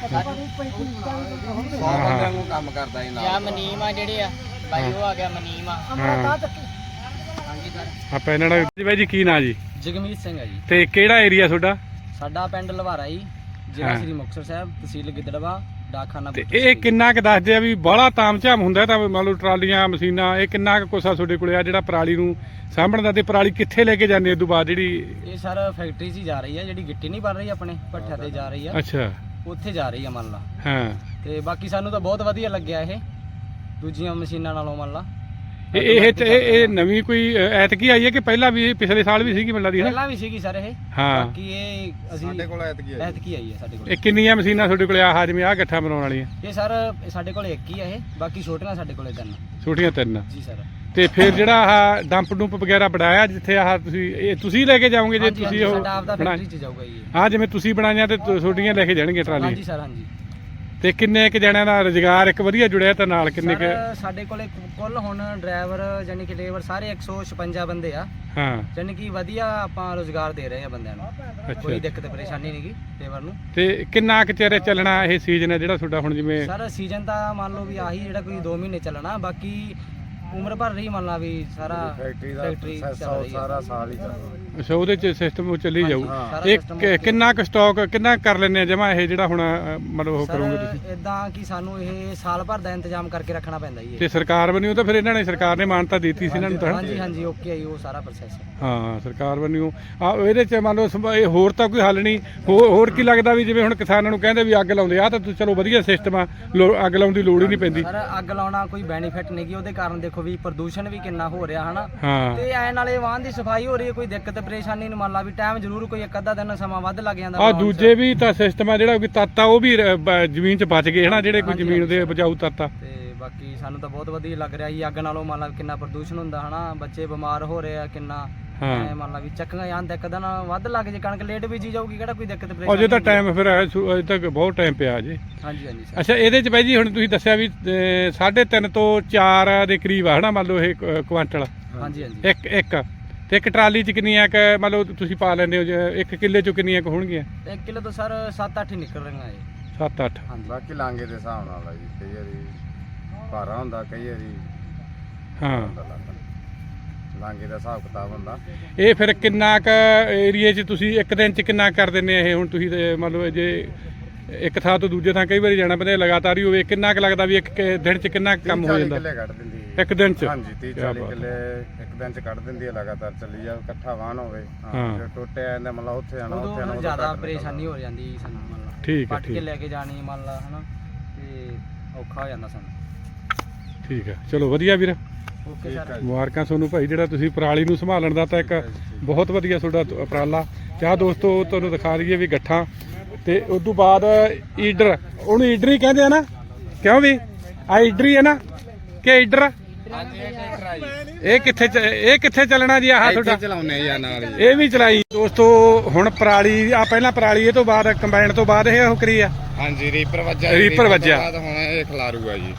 S2: ਜ਼ਿਆਦਾ ਹੀ ਬਣ ਜਾਂਦੇ
S1: ਚੰਗ-
S2: ਆਪਾਂ ਨੂੰ 35 40
S3: ਸੌ ਬੰਦਿਆਂ ਨੂੰ ਕੰਮ ਕਰਦਾ ਜੀ
S4: ਜਾਂ
S3: ਨਾਲ
S4: ਮਨੀਮ ਆ ਜਿਹੜੇ ਆ ਬਾਈ ਉਹ ਆ ਗਿਆ ਮਨੀਮ ਆ।
S2: ਅਮਰਾ ਤਾਂ ਚੱਕੀ।
S4: ਹਾਂਜੀ ਸਰ।
S1: ਆਪਾਂ ਇਹਨਾਂ ਦਾ ਜੀ ਬਾਈ ਜੀ ਕੀ ਨਾਂ ਜੀ?
S4: ਜਗਮੀਤ ਸਿੰਘ ਆ ਜੀ।
S1: ਤੇ ਕਿਹੜਾ ਏਰੀਆ ਤੁਹਾਡਾ?
S4: ਸਾਡਾ ਪਿੰਡ ਲਵਾਰਾ ਜੀ
S1: ਹਾਂ।
S4: ਜ਼ਿਲ੍ਹਾ ਸ੍ਰੀ ਮੁਕਤਸਰ ਸਾਹਿਬ ਤਹਿਸੀਲ ਗਿੱਦੜਵਾ ਡਾਕਖਾਨਾ
S1: ਤੇ ਇਹ ਕਿੰਨਾ ਕੁ ਦੱਸਦੇ ਆ ਵੀ ਬਾਹਲਾ ਤਾਮਝਾਮ ਹੁੰਦਾ ਤਾਂ ਮੰਨ ਲਓ ਟਰਾਲੀਆਂ ਮਸ਼ੀਨਾਂ ਇਹ ਕਿੰਨਾ ਕੁ ਕੋਸਾ ਤੁਹਾਡੇ ਕੋਲੇ ਆ ਜਿਹੜਾ ਪਰਾਲੀ ਨੂੰ ਸਾਂਭਣ ਦਾ ਤੇ ਪਰਾਲੀ ਕਿੱਥੇ ਲੈ ਕੇ ਜਾਂਦੇ ਇਸ ਤੋਂ ਬਾਅਦ ਜਿਹੜੀ
S4: ਇਹ ਸਰ ਫੈਕਟਰੀ 'ਚ ਹੀ ਜਾ ਰਹੀ ਆ ਜਿਹੜੀ ਗਿੱਟੀ ਨਹੀਂ ਬਣ ਰਹੀ ਆਪਣੇ ਭੱਠਿਆਂ ਤੇ ਜਾ ਰਹੀ ਆ।
S1: ਅੱਛਾ।
S4: ਉੱਥੇ ਜਾ ਰਹੀ ਆ ਮੰਨ ਲਾ।
S1: ਹਾਂ।
S4: ਤੇ ਬਾਕੀ ਸਾਨੂੰ ਤਾਂ ਬਹੁਤ ਵਧੀਆ ਲੱਗਿਆ ਇਹ। ਦੂਜੀਆਂ ਮਸ਼ੀਨਾਂ ਨਾਲੋਂ ਮੰਨ ਲਾ।
S1: ਇਹ ਇਹ ਇਹ ਇਹ ਨਵੀਂ ਕੋਈ ਅ, ਐਤਕੀ ਆਈ ਹੈ ਕਿ ਪਹਿਲਾਂ ਵੀ ਪਿਛਲੇ ਸਾਲ ਵੀ ਸੀਗੀ ਮੈਨੂੰ ਲੱਗਦੀ ਹੈ?
S4: ਪਹਿਲਾਂ ਵੀ ਸੀਗੀ ਸਰ ਇਹ।
S1: ਹਾਂ।
S4: ਬਾਕੀ ਇਹ ਅਸੀਂ
S3: ਸਾਡੇ ਕੋਲ ਐਤਕੀ ਆ ਜੀ
S4: ਐਤਕੀ ਆਈ ਹੈ ਸਾਡੇ ਕੋਲ।
S1: ਇਹ ਕਿੰਨੀਆਂ ਮਸ਼ੀਨਾਂ ਤੁਹਾਡੇ ਕੋਲੇ ਆ ਜਿਵੇਂ ਆ ਗੱਠਾ ਬਣਾਉਣ ਵਾਲੀਆਂ?
S4: ਇਹ ਸਰ ਇਹ ਸਾਡੇ ਕੋਲ ਇੱਕ ਹੀ ਆ ਇਹ ਬਾਕੀ ਛੋਟੀਆਂ ਸਾਡੇ ਕੋਲੇ ਤਿੰਨ।
S1: ਛੋਟੀਆਂ ਤਿੰਨ।
S4: ਜੀ ਸਰ।
S1: ਤੇ ਫਿਰ ਜਿਹੜਾ ਆਹ ਡੰਪ ਡੁੰਪ ਵਗੈਰਾ ਬਣਾਇਆ ਜਿੱਥੇ ਆਹ ਤੁਸੀਂ ਇਹ ਤੁਸੀਂ ਲੈ ਕੇ ਜਾਓਗੇ ਜੇ
S4: ਹਾਂਜੀ,
S1: ਤੁਸੀਂ
S4: ਹਾਂਜੀ,
S1: ਉਹ
S4: ਸਾਡਾ ਆਪਦਾ
S1: ਬਣਾ-
S4: ਫੈਕਟਰੀ 'ਚ ਜਾਊਗਾ ਜੀ ਇਹ।
S1: ਹਾਂ ਜਿਵੇਂ ਤੁਸੀਂ ਬਣਾਈਆਂ ਤੇ ਤੁ- ਤੁਹਾਡੀਆਂ ਲੈ ਕੇ ਜਾਣਗੇ ਟਰਾਲੀ।
S4: ਹਾਂਜੀ ਸਰ ਹਾਂਜੀ।
S1: ਤੇ ਕਿੰਨੇ ਕੁ ਜਣਿਆਂ ਦਾ ਰੁਜ਼ਗਾਰ ਇੱਕ ਵਧੀਆ ਜੁੜਿਆ ਤਾਂ ਨਾਲ ਕਿੰਨੇ ਕੁ?
S4: ਸਰ ਸਾਡੇ ਕੋਲੇ ਕੁੱਲ ਹੁਣ ਡਰਾਈਵਰ ਯਾਨੀ ਕਿ ਲੇਬਰ ਸਾਰੇ 156 ਬੰਦੇ ਆ।
S1: ਹਾਂ।
S4: ਯਾਨੀ ਕਿ ਵਧੀਆ ਆਪਾਂ ਰੋਜ਼ਗਾਰ ਦੇ ਰਹੇ ਆ ਬੰਦਿਆਂ ਨੂੰ। ਕੋਈ ਦਿੱਕਤ ਪਰੇਸ਼ਾਨੀ ਨਹੀਂਗੀ ਲੇਬਰ ਨੂੰ।
S1: ਤੇ ਕਿੰਨਾ ਕੁ ਚਿਰ ਚੱਲਣਾ ਇਹ ਸੀਜ਼ਨ ਹੈ ਜਿਹੜਾ ਤੁਹਾਡਾ ਹੁਣ ਜਿਵੇਂ
S4: ਸਰ ਸੀਜ਼ਨ ਤਾਂ ਮੰਨ ਲਓ ਵੀ ਆਹੀ ਜਿਹੜਾ ਕੋਈ 2 ਮਹੀਨੇ ਚੱਲਣਾ ਬਾਕੀ ਉਮਰ ਭਰ ਰਹੀ ਮੰਨ ਲਾ ਵੀ ਸਾਰਾ
S3: ਫੈਕਟਰੀ ਦਾ
S4: ਫੈਕਟਰੀ
S3: ਸਾਰਾ ਸਾਲ ਹੀ ਚੱਲਦਾ
S1: ਅੱਛਾ ਉਹਦੇ ਚ ਸਿਸਟਮ ਉਹ ਚੱਲੀ ਜਾਊ।
S4: ਹਾਂਜੀ, ਸਾਰਾ
S1: ਇਹ
S4: system
S1: ਕਿ-
S4: okay।
S1: ਕਿੰਨਾ ਕੁ ਸਟਾਕ ਕਿੰਨਾ ਕੁ ਕਰ ਲੈਂਦੇ ਆ? ਜਮਾ ਇਹ ਜਿਹੜਾ ਹੁਣ ਅ, ਮਤਲਬ ਉਹ ਕਰੋਗੇ ਤੁਸੀਂ?
S4: ਸਰ ਇਦਾਂ ਕਿ ਸਾਨੂੰ ਇਹ ਸਾਲ ਭਰ ਦਾ ਇੰਤਜ਼ਾਮ ਕਰਕੇ ਰੱਖਣਾ ਪੈਂਦਾ ਜੀ
S1: ਤੇ। ਸਰਕਾਰ ਵੱਲੋਂ ਤਾਂ ਫਿਰ ਇਹਨਾਂ ਨੇ ਸਰਕਾਰ ਨੇ ਮਾਨਤਾ ਦਿੱਤੀ ਸੀ ਇਹਨਾਂ ਨੂੰ ਤਾਂ।
S4: ਹਾਂਜੀ ਹਾਂਜੀ ਓਕੇ ਆਈ ਉਹ ਸਾਰਾ ਪ੍ਰੋਸੈਸ
S1: ਹਾਂ ਸਰਕਾਰ ਵੱਲੋਂ ਆ ਇਹਦੇ ਚ ਮੰਨ ਲਓ ਸੰਭ- ਇਹ ਹੋਰ ਤਾਂ ਕੋਈ ਹੱਲ ਨਹੀਂ। ਹੋਰ ਹੋਰ ਕੀ ਲੱਗਦਾ ਵੀ ਜਿਵੇਂ ਹੁਣ ਕਿਸਾਨਾਂ ਨੂੰ ਕਹਿੰਦੇ ਵੀ ਅੱਗ ਲਾਉਂਦੇ ਆ ਤਾਂ ਤੁਸੀਂ ਚਲੋ ਵਧੀਆ ਸਿਸਟਮ ਆ ਲੋ- ਅੱਗ ਲਾਉਣ ਦੀ ਲੋੜ ਹੀ ਨਹੀਂ ਪੈਂਦੀ।
S4: ਸਰ ਅੱਗ ਲਾਉਣਾ ਕੋਈ ਬੈਨੀਫਿਟ ਨਹੀਂ ਗੀ ਉਹਦੇ ਕਾਰਨ ਦੇਖੋ ਵੀ ਪ੍ਰਦੂਸ਼ਣ ਵੀ ਕਿੰਨਾ ਹੋ ਰਿਹਾ ਹਨਾ?
S1: ਹਾਂ।
S4: ਤੇ ਐ ਨਾਲੇ ਵਾਹਨ ਦੀ ਸਫ਼ਾਈ ਹੋ ਰਹੀ ਹੈ ਕੋਈ ਦਿੱਕਤ ਪਰੇਸ਼ਾਨੀ ਨੂੰ ਮੰਨ ਲਾ ਵੀ ਟਾਈਮ ਜ਼ਰੂਰ ਕੋਈ ਇੱਕ ਅੱਧਾ ਦਿਨ ਸਮਾਂ ਵੱਧ ਲੱਗ ਜਾਂਦਾ
S1: ਆ
S4: ਬਣਾਉਣ 'ਚ।
S1: ਦੂਜੇ ਵੀ ਤਾਂ ਸਿਸਟਮ ਆ ਜਿਹੜਾ ਕੋਈ ਤੱਤ ਆ ਉਹ ਵੀ ਰ- ਬ- ਜ਼ਮੀਨ 'ਚ ਬਚ ਗਏ ਹਨਾ ਜਿਹੜੇ ਕੋਈ
S4: ਹਾਂਜੀ,
S1: ਜ਼ਮੀਨ ਦੇ
S4: ਹਾਂਜੀ।
S1: ਬਚਾਊ ਤੱਤ। ਆ
S4: ਤੇ ਬਾਕੀ ਸਾਨੂੰ ਤਾਂ ਬਹੁਤ ਵਧੀਆ ਲੱਗ ਰਿਹਾ ਜੀ ਅੱਗ ਨਾਲੋਂ ਮੰਨ ਲਾ ਵੀ ਕਿੰਨਾ ਪ੍ਰਦੂਸ਼ਣ ਹੁੰਦਾ ਹਨਾ ਬੱਚੇ ਬਿਮਾਰ ਹੋ ਰਹੇ ਆ ਕਿੰਨਾ
S1: ਹਾਂ।
S4: ਐਂ ਮੰਨ ਲਾ ਵੀ ਚੱਕਾਂ ਜਾਂ ਇੱਕ ਦਿਨ ਵੱਧ ਲੱਗ ਜੇ ਕਣਕ ਲੇਟ ਬੀਜੀ ਜਾਊਗੀ ਕਿਹੜਾ ਕੋਈ ਦਿੱਕਤ
S1: ਅਜੇ
S4: ਪਰੇਸ਼ਾਨੀ
S1: ਤਾਂ ਟਾਈਮ ਫਿਰ ਹੈ, ਸੁ- ਅਜੇ ਤੱਕ ਬਹੁਤ ਟਾਈਮ ਪਿਆ ਜੀ।
S4: ਹਾਂਜੀ ਹਾਂਜੀ ਸਰ।
S1: ਅੱਛਾ ਇਹਦੇ 'ਚ ਬਾਈ ਜੀ ਹੁਣ ਤੁਸੀਂ ਦੱਸਿਆ ਵੀ 3.5 ਤੋਂ 4 ਦੇ ਕਰੀਬ ਆ ਹਨਾ ਮੰਨ ਲਓ ਇਹ ਕੁ- ਕੁਆਂਟਲ।
S4: ਹਾਂਜੀ ਹਾਂਜੀ।
S1: ਇੱਕ ਇੱਕ। ਤੇ ਇੱਕ ਟਰਾਲੀ 'ਚ ਕਿੰਨੀਆਂ ਕ ਮੰਨ ਲਓ ਤੁਸੀਂ ਪਾ ਲੈਂਦੇ ਹੋ ਜੇ ਇੱਕ ਕਿੱਲੇ 'ਚੋਂ ਕਿੰਨੀਆਂ ਕੁ ਹੋਣਗੀਆਂ?
S4: 1 ਕਿਲੋ ਤੋਂ ਸਰ 7-8 ਹੀ ਨਿਕਲ ਰਹੀਆਂ ਜੀ।
S1: 7-8
S4: ਹਾਂਜੀ।
S3: ਬਾਕੀ ਲਾਂਗੇ ਦੇ ਹਿਸਾਬ ਨਾਲ ਆ ਜੀ ਕਈ ਵਾਰੀ ਭਾਰਾ ਹੁੰਦਾ ਕਈ ਵਾਰੀ
S1: ਹਾਂ।
S3: ਹੁੰਦਾ ਲਾਂਗਾ। ਲਾਂਗੇ ਦਾ ਹਿਸਾਬ ਕਿਤਾਬ ਹੁੰਦਾ।
S1: ਇਹ ਫਿਰ ਕਿੰਨਾ ਕ ਏਰੀਏ 'ਚ ਤੁਸੀਂ ਇੱਕ ਦਿਨ 'ਚ ਕਿੰਨਾ ਕਰ ਦਿੰਦੇ ਆ ਇਹ? ਹੁਣ ਤੁਸੀਂ ਤੇ ਮੰਨ ਲਓ ਜੇ ਇੱਕ ਥਾਂ ਤੋਂ ਦੂਜੇ ਥਾਂ ਕਈ ਵਾਰੀ ਜਾਣਾ ਪੈਂਦਾ ਲਗਾਤਾਰ ਹੀ ਹੋਵੇ ਕਿੰਨਾ ਕੁ ਲੱਗਦਾ ਵੀ ਇੱਕ ਦਿਨ 'ਚ ਕਿੰਨਾ ਕੁ ਕੰਮ ਹੋ
S3: 30
S1: ਜਾਂਦਾ?
S3: ਕਿੱਲੇ ਕੱਢ ਦਿੰਦੀ ਹੈ।
S1: ਇੱਕ ਦਿਨ 'ਚ?
S3: ਹਾਂਜੀ 30
S1: ਕਿਆ
S3: 40
S1: ਬਾਤ।
S3: ਕਿੱਲੇ ਇੱਕ ਦਿਨ ਚ ਕੱਢ ਦਿੰਦੀ ਹੈ ਲਗਾਤਾਰ ਚੱਲੀ ਜਾ ਇਕੱਠਾ ਵਾਹਨ ਹੋਵੇ।
S1: ਹਾਂ।
S3: ਜੇ ਟੁੱਟਿਆ ਜਾਂਦਾ ਮਤਲਬ ਉੱਥੇ ਆਣਾ ਉੱਥੇ ਆਣਾ
S4: ਉਦੋਂ ਜ਼ਿਆਦਾ ਪਰੇਸ਼ਾਨੀ ਹੋ ਜਾਂਦੀ ਜੀ ਸਾਨੂੰ ਮੰਨ ਲਾ।
S1: ਠੀਕ ਹੈ
S4: ਪੱਟ ਕੇ
S1: ਠੀਕ।
S4: ਲੈ ਕੇ ਜਾਣੀ ਮੰਨ ਲਾ ਹਨਾ ਤੇ ਔਖਾ ਹੋ ਜਾਂਦਾ ਸਾਨੂੰ।
S1: ਠੀਕ ਹੈ ਚਲੋ ਵਧੀਆ ਵੀਰ।
S4: Okay sir.
S1: ਮੁਬਾਰਕਾਂ ਤੁਹਾਨੂੰ ਭਾਈ ਜਿਹੜਾ ਤੁਸੀਂ ਪਰਾਲੀ ਨੂੰ ਸੰਭਾਲਣ ਦਾ ਤਾਂ ਇੱਕ ਬਹੁਤ ਵਧੀਆ ਤੁਹਾਡਾ ਤ- ਉਪਰਾਲਾ। ਚਾਹ ਦੋਸਤੋ ਤੁਹਾਨੂੰ ਦਿਖਾ ਦਈਏ ਵੀ ਗੱਠਾਂ। ਤੇ ਉਸ ਤੋਂ ਬਾਅਦ ਈਡਰ ਉਹਨੂੰ ਈਡਰ ਹੀ ਕਹਿੰਦੇ ਆ ਨਾ। ਕਿਉਂ ਵੀ? ਆ ਈਡਰ ਹੀ ਹੈ ਨਾ। ਕਿ ਈਡਰ? ਇਹ ਕਿੱਥੇ ਇਹ ਕਿੱਥੇ ਚੱਲਣਾ ਜੀ ਆਹ ਤੁਹਾਡਾ?
S3: ਚਲਾਉਨੇ ਜਾਂ ਨਾਲ
S1: ਇਹ ਵੀ ਚਲਾਈ। ਦੋਸਤੋ ਹੁਣ ਪਰਾਲੀ ਆ ਪਹਿਲਾਂ ਪਰਾਲੀ ਇਹ ਤੋਂ ਬਾਅਦ ਕੰਬਾਈਨ ਤੋਂ ਬਾਅਦ ਇਹ ਉਹ ਕਰੀ ਆ।
S3: ਹਾਂਜੀ ਰੀਪਰ ਵੱਜਿਆ
S1: ਰੀਪਰ ਵੱਜਿਆ।
S3: ਬਾਅਦ ਹੁਣ ਇਹ ਖਿਲਾਰੂਗਾ ਜੀ।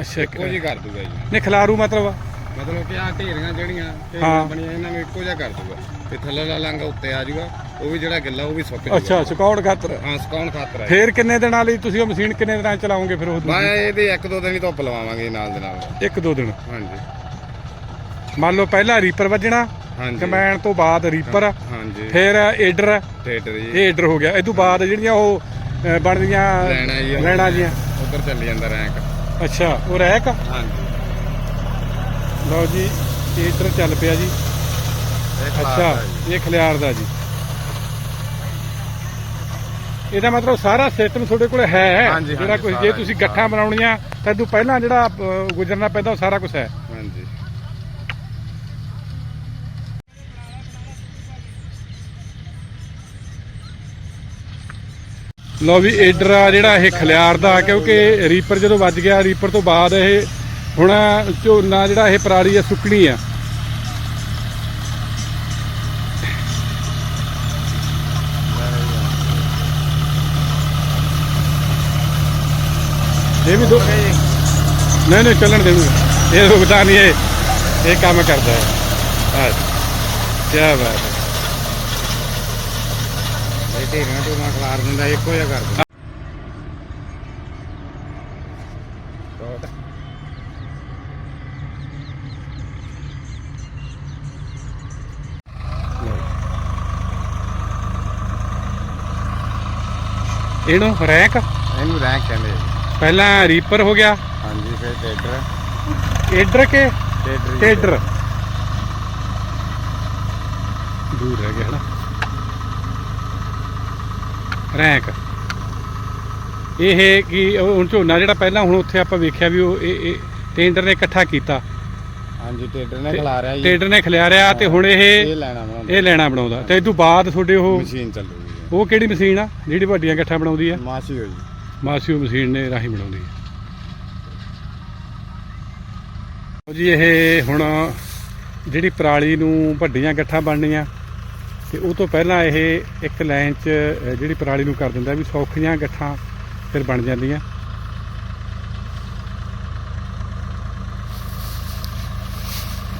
S1: ਅੱਛਾ
S3: ਜੀ ਕਰ ਦੂਗਾ ਜੀ।
S1: ਨੇ ਖਿਲਾਰੂ ਮਤਲਬ।
S3: ਮਤਲਬ ਕਿ ਆ ਢੇਰੀਆਂ ਜਿਹੜੀਆਂ
S1: ਹਾਂ।
S3: ਢੇਰੀਆਂ ਬਣੀਆਂ ਇਹਨਾਂ ਨੂੰ ਇੱਕੋ ਜਿਹਾ ਕਰ ਦੂਗਾ ਤੇ ਥੱਲੇ ਵਾਲਾ ਲੰਗਾ ਉੱਤੇ ਆ ਜਾਊਗਾ ਉਹ ਵੀ ਜਿਹੜਾ ਗਿੱਲਾ ਉਹ ਵੀ ਸੁੱਕ ਜਾਊਗਾ
S1: ਅੱਛਾ ਸਕੌੜ ਖਾਤਰ?
S3: ਹਾਂ ਸੁਕਾਉਣ ਖਾਤਰ ਹੈ
S1: ਫੇਰ ਕਿੰਨੇ ਦਿਨਾਂ ਲਈ ਤੁਸੀਂ ਉਹ ਮਸ਼ੀਨ ਕਿੰਨੇ ਦਿਨਾਂ 'ਚ ਚਲਾਓਗੇ ਫਿਰ ਉਹ
S3: ਮੈਂ? ਇਹਦੇ ਇੱਕ ਦੋ ਦਿਨ ਹੀ ਧੁੱਪ ਲਵਾਵਾਂਗੇ ਨਾਲ ਦੇ ਨਾਲ।
S1: ਇੱਕ ਦੋ ਦਿਨ।
S3: ਹਾਂਜੀ।
S1: ਮੰਨ ਲਓ ਪਹਿਲਾਂ ਰੀਪਰ ਵੱਜਣਾ
S3: ਹਾਂਜੀ।
S1: ਕੰਬਾਈਨ ਤੋਂ ਬਾਅਦ ਰੀਪਰ
S3: ਹਾਂਜੀ।
S1: ਫਿਰ ਏਡਰ।
S3: ਥੀਏਟਰ ਜੀ।
S1: ਇਹ ਏਡਰ ਹੋ ਗਿਆ। ਇਹ ਤੋਂ ਬਾਅਦ ਜਿਹੜੀਆਂ ਉਹ ਅ, ਬਣਦੀਆਂ
S3: ਲੈਣਾ ਜੀ
S1: ਲੈਣਾ ਜੀਆਂ।
S3: ਉਧਰ ਚੱਲੀ ਜਾਂਦਾ ਰੈਂਕ।
S1: ਅੱਛਾ ਉਹ ਰੈਕ?
S3: ਹਾਂਜੀ।
S1: ਲਓ ਜੀ ਏਡਰ ਚੱਲ ਪਿਆ ਜੀ। ਅੱਛਾ। ਇਹ ਖਲਿਆਰ ਦਾ ਜੀ। ਇਹਦਾ ਮਤਲਬ ਸਾਰਾ ਸਿਸਟਮ ਤੁਹਾਡੇ ਕੋਲ ਹੈ ਜਿਹੜਾ ਕੁਝ ਜੇ ਤੁਸੀਂ ਗੱਠਾਂ। ਬਣਾਉਣੀਆਂ ਤਾਂ ਤੋਂ ਪਹਿਲਾਂ ਜਿਹੜਾ ਗੁਜ਼ਰਨਾ ਪੈਂਦਾ ਉਹ ਸਾਰਾ ਕੁਝ ਹੈ।
S3: ਹਾਂਜੀ।
S1: ਲਓ ਵੀ ਏਡਰ ਆ ਜਿਹੜਾ ਇਹ ਖਲਿਆਰ ਦਾ ਕਿਉਂਕਿ ਰੀਪਰ ਜਦੋਂ ਵੱਜ ਗਿਆ ਰੀਪਰ ਤੋਂ ਬਾਅਦ ਇਹ ਹੁਣ ਝੋਨਾ ਜਿਹੜਾ ਇਹ ਪਰਾਲੀ ਆ ਸੁੱਕਣੀ ਆ। ਇਹ ਵੀ ਦੋ ਨਹੀਂ ਨਹੀਂ ਚੱਲਣ ਦੇਣਗੇ ਇਹ ਰੁਕਦਾ ਨਹੀਂ ਇਹ ਇਹ ਕੰਮ ਕਰਦਾ ਹੈ। ਹਾਂ ਕੀ ਬਾਤ ਹੈ।
S3: ਇਹ ਢੇਰੀਆਂ ਤੋਂ ਮੈਂ ਖਿਲਾਰ ਦਿੰਦਾ ਇੱਕੋ ਜਿਹਾ ਕਰ ਦਿੰਦਾ
S1: ਇਹਨੂੰ ਰੈਕ?
S3: ਇਹਨੂੰ ਰੈਂਕ ਕਹਿੰਦੇ।
S1: ਪਹਿਲਾਂ ਰੀਪਰ ਹੋ ਗਿਆ।
S3: ਹਾਂਜੀ ਫਿਰ ਟੇਡਰ।
S1: ਏਡਰ ਕੇ?
S3: ਟੇਡਰ।
S1: ਟੇਡਰ। ਦੂਰ ਰਹਿ ਗਿਆ ਹਨਾ। ਰੈਕ। ਇਹ ਕੀ ਉਹ ਹੁਣ ਝੋਨਾ ਜਿਹੜਾ ਪਹਿਲਾਂ ਹੁਣ ਉੱਥੇ ਆਪਾਂ ਵੇਖਿਆ ਵੀ ਉਹ ਇਹ ਇਹ ਟੇਂਡਰ ਨੇ ਇਕੱਠਾ ਕੀਤਾ।
S3: ਹਾਂਜੀ ਟੇਡਰ ਨੇ ਖਿਲਾਰਿਆ ਜੀ।
S1: ਟੇਂਡਰ ਨੇ ਖਿਲਾਰਿਆ ਤੇ ਹੁਣ
S3: ਇਹ
S1: ਇਹ
S3: ਲੈਣਾ ਬਣਾਉਂਦਾ।
S1: ਇਹ ਲੈਣਾ ਬਣਾਉਂਦਾ। ਤੇ ਇਹ ਤੋਂ ਬਾਅਦ ਤੁਹਾਡੇ ਉਹ
S3: ਮਸ਼ੀਨ ਚੱਲੂਗੀ ਜੀ।
S1: ਉਹ ਕਿਹੜੀ ਮਸ਼ੀਨ ਆ? ਜਿਹੜੀ ਵੱਡੀਆਂ ਇਕੱਠਾ ਬਣਾਉਂਦੀ ਆ?
S3: ਮਾਸੀ ਹੋ ਜੀ।
S1: ਮਾਸੀਓ ਮਸ਼ੀਨ ਨੇ ਰਾਹੀਂ ਬਣਾਉਂਦੀ ਹੈ ਲਓ ਜੀ ਇਹ ਹੁਣ ਜਿਹੜੀ ਪਰਾਲੀ ਨੂੰ ਵੱਡੀਆਂ ਗੱਠਾਂ ਬਣਨੀਆਂ ਤੇ ਉਹ ਤੋਂ ਪਹਿਲਾਂ ਇਹ ਇੱਕ ਲਾਈਨ 'ਚ ਜਿਹੜੀ ਪਰਾਲੀ ਨੂੰ ਕਰ ਦਿੰਦਾ ਵੀ ਸੌਖੀਆਂ ਗੱਠਾਂ ਫਿਰ ਬਣ ਜਾਂਦੀਆਂ।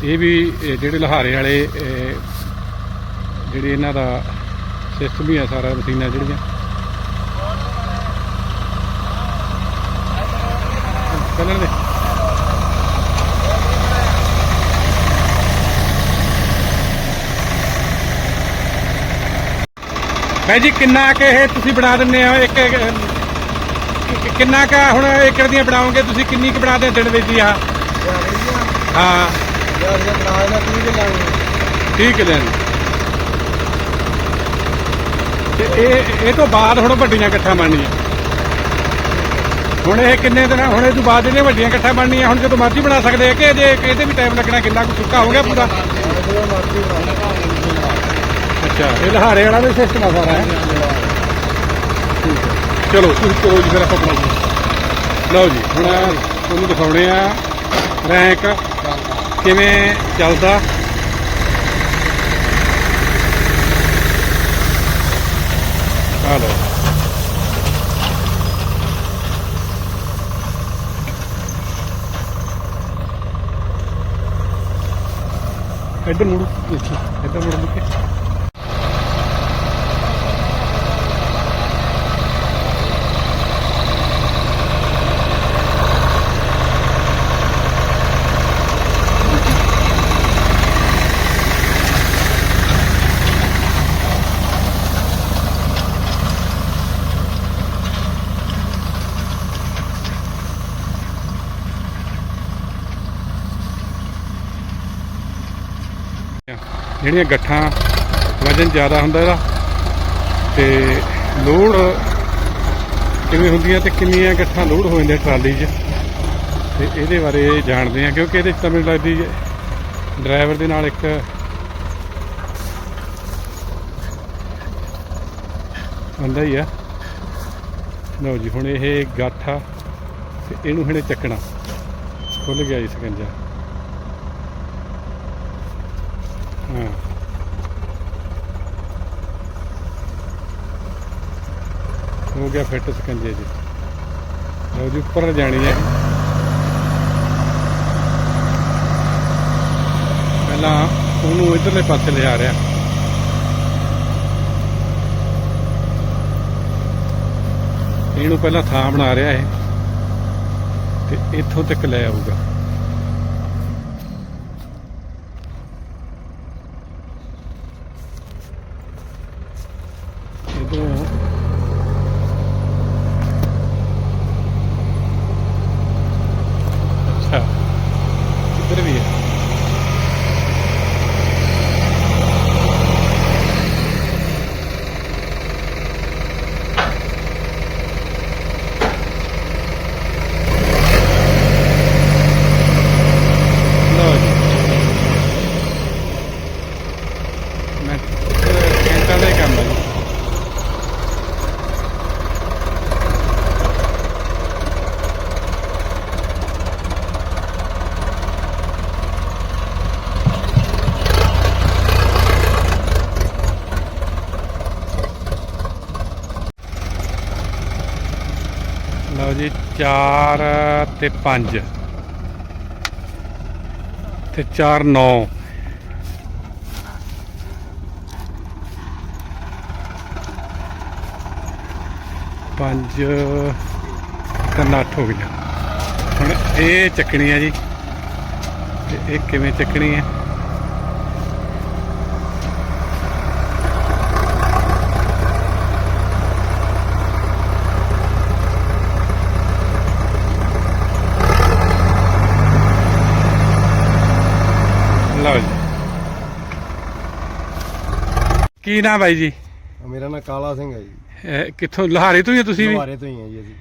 S1: ਇਹ ਵੀ ਜਿਹੜੇ ਲਹਾਰੇ ਵਾਲੇ ਜਿਹੜੇ ਇਹਨਾਂ ਦਾ ਸਿਸਟਮ ਹੀ ਆ ਸਾਰਾ ਮਸ਼ੀਨਾਂ ਜਿਹੜੀਆਂ। ਚੱਲਣ ਦੇ। ਭਾਈ ਜੀ ਕਿੰਨਾ ਕਿ ਇਹ ਤੁਸੀਂ ਬਣਾ ਦਿੰਦੇ ਹੋ? ਇੱਕ ਕਿੰਨਾ ਕਾ ਹੁਣ ਏਕੜ ਦੀਆਂ ਬਣਾਓਗੇ ਤੁਸੀਂ? ਕਿੰਨੀ ਕੁ ਬਣਾ ਦੇ ਦਿਨ ਵਿੱਚ ਆ। ਹਾਂ।
S2: ਯਾਰ ਜੇ ਬਣਾ ਲੈਣਾ।
S1: ਠੀਕ ਹੈ ਲੈਣ ਤੇ ਇਹ ਇਹ ਤੋਂ ਬਾਅਦ ਹੁਣ ਵੱਡੀਆਂ ਇਕੱਠਾਂ ਬਣਨੀਆਂ। ਹੁਣ ਇਹ ਕਿੰਨੇ ਦਿਨ, ਹੁਣ ਇਹ ਤੋਂ ਬਾਅਦ ਇਹਨੇ ਵੱਡੀਆਂ ਇਕੱਠਾਂ ਬਣਨੀਆਂ, ਹੁਣ ਜਦੋਂ ਮਰਜ਼ੀ ਬਣਾ ਸਕਦੇ ਆ, ਕਿ ਜੇ ਇਹਦੇ ਵੀ ਟਾਈਮ ਲੱਗਣਾ, ਕਿੰਨਾ ਕੁ ਸੁੱਕਾ ਹੋ ਗਿਆ ਪੂਰਾ। ਅੱਛਾ, ਇਹ ਲਹਾਰੇ ਵਾਲਾ ਵੀ ਸਿਸਟਮ ਆ ਸਾਰਾ, ਹੈ? ਠੀਕ ਚਲੋ, ਤੁਸੀਂ ਚਲੋ ਜੀ ਫਿਰ ਆਪਾਂ ਬਣਾਈਏ ਲਓ ਜੀ, ਹੁਣ ਤੁਹਾਨੂੰ ਦਿਖਾਉਣੇ ਆ ਰੈਂਕ, ਕਿਵੇਂ ਚੱਲਦਾ। ਆ ਲਓ ਇੱਧਰ ਮੁੜੋ ਇੱਥੇ ਜਿਹੜੀਆਂ ਗੱਠਾਂ ਵਜਨ ਜ਼ਿਆਦਾ ਹੁੰਦਾ ਇਹਦਾ ਤੇ ਲੋਡ ਕਿਵੇਂ ਹੁੰਦੀਆਂ ਤੇ ਕਿੰਨੀਆਂ ਗੱਠਾਂ ਲੋਡ ਹੋ ਜਾਂਦੀਆਂ ਟਰਾਲੀ 'ਚ? ਤੇ ਇਹਦੇ ਬਾਰੇ ਜਾਣਦੇ ਆ ਕਿਉਂਕਿ ਇਹਦੇ 'ਚ ਤਾਂ ਮੈਨੂੰ ਲੱਗਦੀ ਡਰਾਈਵਰ ਦੇ ਨਾਲ ਇੱਕ ਹੁੰਦਾ ਹੀ ਆ। ਲਓ ਜੀ, ਹੁਣ ਇਹ ਗੱਠ ਆ ਤੇ ਇਹਨੂੰ ਹੁਣੇ ਚੱਕਣਾ। ਖੁੱਲ ਗਿਆ ਜੀ ਸਕੰਜਾ। ਹੋ। ਗਿਆ ਫਿੱਟ ਸਕੰਜੇ ਜੀ। ਲਓ ਜੀ, ਉੱਪਰ ਜਾਣੀ ਹੈ। ਪਹਿਲਾਂ ਉਹਨੂੰ ਇਧਰਲੇ ਪਾਸੇ ਲਿਆ ਰਿਹਾ। ਇਹਨੂੰ ਪਹਿਲਾਂ ਥਾਂ ਬਣਾ ਰਿਹਾ ਇਹ। ਤੇ ਇੱਥੋਂ ਤੱਕ ਲੈ ਆਊਗਾ ਇਧਰੋਂ ਅੱਛਾ ਇੱਧਰ ਵੀ ਹੈ ਲਓ ਜੀ ਮੈਂ ਘੰਟਾ ਦਾ ਹੀ ਕੰਮ ਹੈ ਜੀ ਲਓ ਜੀ 4 ਤੇ 5 ਤੇ 4 9 ਪੰਜ ਤਿੰਨ ਅੱਠ ਹੋ ਗਈਆਂ। ਹੁਣ ਇਹ ਚੱਕਣੀ ਹੈ ਜੀ। ਤੇ ਇਹ ਕਿਵੇਂ ਚੱਕਣੀ ਹੈ ਲਓ ਜੀ ਕੀ ਨਾਮ ਬਾਈ ਜੀ?
S5: ਮੇਰਾ ਨਾਮ ਕਾਲਾ ਸਿੰਘ ਹੈ ਜੀ।
S1: ਕਿੱਥੋਂ? ਲਹਾਰੇ ਤੋਂ ਹੀ ਹੋ ਤੁਸੀਂ ਵੀ?
S5: ਦੁਆਰੇ ਤੋਂ ਹੀ ਹੈ ਜੀ ਅਸੀਂ।